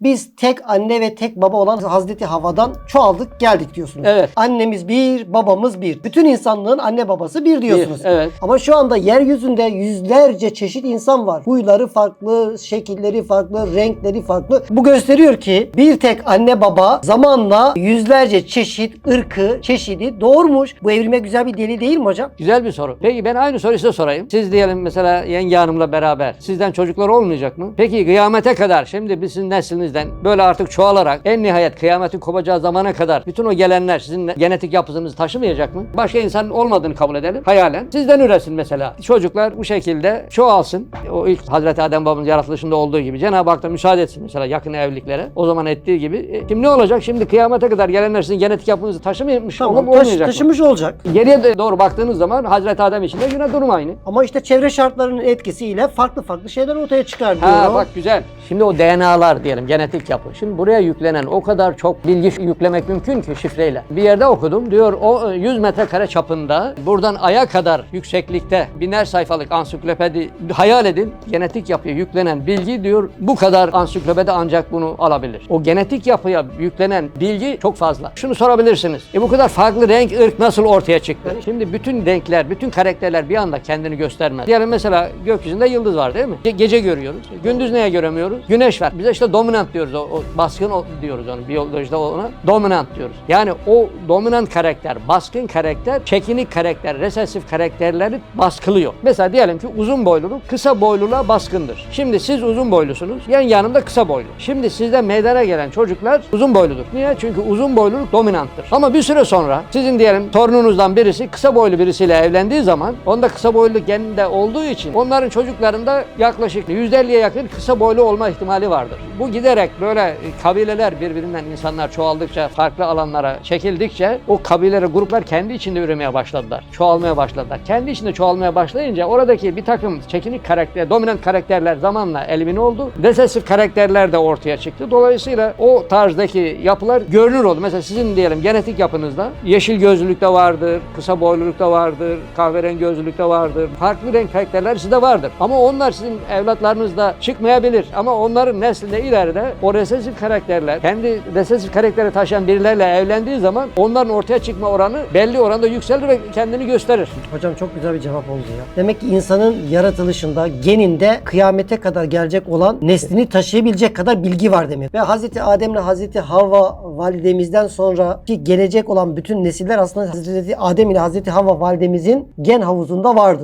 Biz tek anne ve tek baba olan Hazreti Havva'dan çoğaldık geldik diyorsunuz. Evet. Annemiz bir, babamız bir. Bütün insanlığın anne babası bir diyorsunuz. Bir, evet. Ama şu anda yeryüzünde yüzlerce çeşit insan var. Huyları farklı, şekilleri farklı, renkleri farklı. Bu gösteriyor ki bir tek anne baba zamanla yüzlerce çeşit ırkı, çeşidi doğurmuş. Bu evrime güzel bir delil değil mi hocam? Güzel bir soru. Peki ben aynı soruyu size sorayım. Siz diyelim mesela yenge hanımla beraber. Sizden çocuklar olmayacak mı? Peki kıyamete kadar şimdi biz sizin neslinizden böyle artık çoğalarak en nihayet kıyametin kopacağı zamana kadar bütün o gelenler sizin genetik yapısınızı taşımayacak mı? Başka insan olmadığını kabul edelim. Hayalen. Sizden üresin mesela. Çocuklar bu şekilde çoğalsın. O ilk Hazreti Adem babamız yaratılışında olduğu gibi. Cenab-ı Hak da müsaade etsin mesela yakın evliliklere. O zaman ettiği gibi. E, şimdi ne olacak? Şimdi kıyamete kadar gelenler sizin genetik yapınızı taşımaymış Tamam, olup taş- olmayacak mı? taşımış olacak. Geriye de doğru baktığınız zaman Hazreti Adem için de yine durum aynı. Ama işte çevre şartlarının etkisiyle farklı farklı şeyler ortaya çıkar diyor. Ha bak güzel. Şimdi o DNA'lar diyelim genetik yapı. Şimdi buraya yüklenen o kadar çok bilgi yüklemek mümkün ki şifreyle. Bir yerde okudum diyor o e, 100 metrekare çapında buradan aya kadar yükseklikte biner sayfalık ansiklopedi hayal edin. Genetik yapıya yüklenen bilgi diyor bu kadar ansiklopedi ancak bunu alabilir. O genetik yapıya yüklenen bilgi çok fazla. Şunu sorabilirsiniz. E bu kadar farklı renk, ırk nasıl ortaya çıktı? Şimdi bütün renkler, bütün karakterler bir anda kendini göstermez. Diyelim mesela gökyüzünde yıldız var değil mi? Ge- gece görüyoruz. Gündüz neye göremiyoruz? Güneş var. Bize işte dominant diyoruz. O, o baskın diyoruz onu. Biyolojide ona dominant diyoruz. Yani o dominant karakter, baskın karakter, çekinik karakter, resesif karakterleri baskılıyor. Mesela diyelim ki uzun boyluluk kısa boyluluğa baskındır. Şimdi siz uzun boylusunuz. Yan yanımda kısa boylu. Şimdi sizde meydana gelen çocuklar uzun boyludur. Niye? Çünkü uzun boyluluk dominanttır. Ama bir süre sonra sizin diyelim torununuzdan birisi kısa boylu birisiyle evlendiği zaman onda kısa boyluluk geninde olduğu için onların çocuklarında yaklaşık %50'ye yakın kısa boylu olma ihtimali vardır. Bu giderek böyle kabileler birbirinden insanlar çoğaldıkça farklı alanlara çekildikçe o kabileleri gruplar kendi içinde üremeye başladılar. Çoğalmaya başladılar. Kendi içinde çoğalmaya başlayınca oradaki bir takım çekinik karakter, dominant karakterler zamanla elimine oldu. Resesif karakterler de ortaya çıktı. Dolayısıyla o tarzdaki yapılar görünür oldu. Mesela sizin diyelim genetik yapınızda yeşil gözlülükte vardır, kısa boylulukta vardır, kahverengi gözlülükte vardır. Farklı renk karakterler sizde vardır. Ama onlar sizin evlatlarınızda çıkmayabilir. Ama onların neslinde ileride o resesif karakterler, kendi resesif karakteri taşıyan birileriyle evlendiği zaman onların ortaya çıkma oranı belli oranda yükselir ve kendini gösterir. Hocam çok güzel bir cevap oldu ya. Demek ki insanın yaratılışında, geninde kıyamete kadar gelecek olan neslini taşıyabilecek kadar bilgi var demek. Ve Hazreti Adem ile Hazreti Havva validemizden sonra ki gelecek olan bütün nesiller aslında Hazreti Adem ile Hazreti Havva validemizin gen havuzunda vardı.